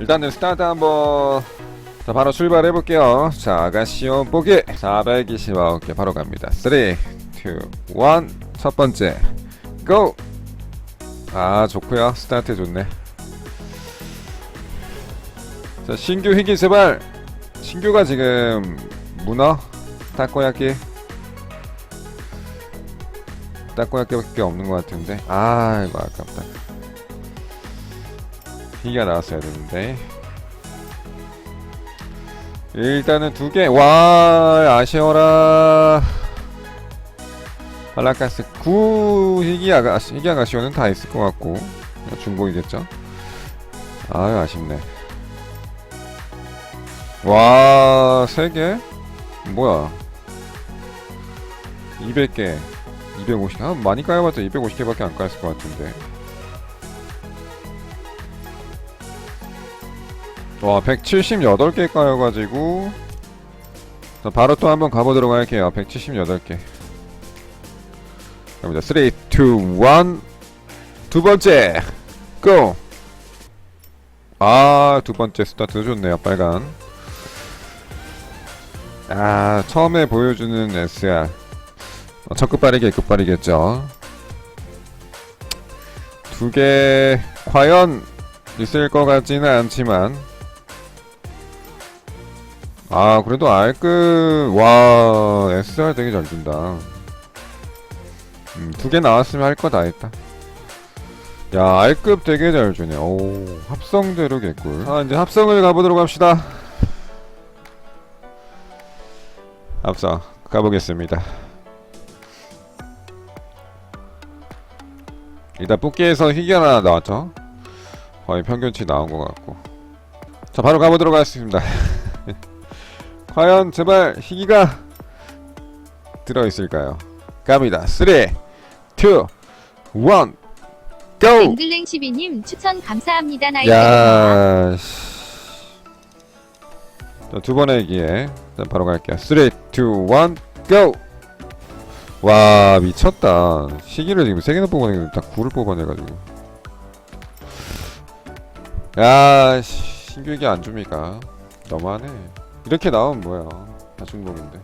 일단은 스타트 한번. 자 바로 출발해 볼게요. 자 아가시온 보기. 429개 바로 갑니다. 3 2 1 첫 번째. 고! 아 좋고요. 스타트 좋네. 자 신규 희귀 제발. 신규가 지금 문어? 타코야끼 타코야끼밖에 없는 것 같은데. 아 이거 아깝다 희귀가 나왔어야 되는데 일단은 두 개. 와, 아쉬워라. 발라카스 9 희귀 아가, 희귀 아 가시오는 다 있을 것 같고. 중복이겠죠? 아유, 아쉽네. 와, 세 개? 뭐야. 200개. 250개. 아, 많이 까여봤자 250개밖에 안 까였을 것 같은데. 와 178개 까여가지고. 자, 바로 또 한번 가보도록 할게요. 178개. 갑니다 3, 2, 1 두번째. 고! 아 두번째 스타트 좋네요 빨간. 아 처음에 보여주는 SR 어, 첫 끝발이게 끝발이겠죠. 두 개 과연 있을 것 같지는 않지만 아 그래도 R급 와 SR 되게 잘 준다. 음, 두 개 나왔으면 할 거 다 했다 야 R급 되게 잘 주네. 오 합성대로 개꿀. 아 이제 합성을 가보도록 합시다. 합성 가보겠습니다. 일단 뽑기에서 희귀 하나 나왔죠? 거의 평균치 나온 것 같고. 자 바로 가보도록 하겠습니다 과연 제발 희귀가 들어있을까요? 갑니다. 3, 2, 1, GO! 앵글랭 12님 추천 감사합니다. 나이 야. 자, 두 번의 기회. 자, 바로 갈게요. 3, 2, 1, GO! 와, 미쳤다. 희귀를 지금 세 개나 뽑아내고 다 9를 뽑아내가지고. 야, 씨, 신규 얘기 안 줍니까? 너무하네. 이렇게 나오면 뭐야. 다 중복인데.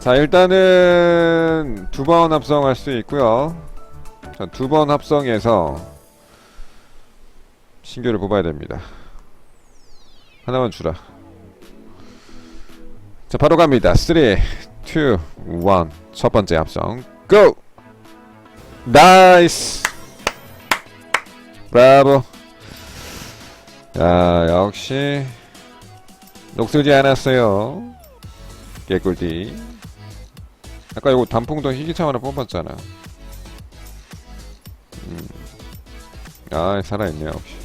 자, 일단은 두 번 합성할 수 있고요. 자, 두 번 합성해서 신규를 뽑아야 됩니다. 하나만 주라. 자, 바로 갑니다. 3, 2, 1. 첫 번째 합성. 고! 나이스! 브라보. 자, 역시 녹슬지 않았어요. 개꿀띠. 아까 이거 단풍도 희귀창 하나 뽑았잖아. 음. 아, 살아있네, 역시.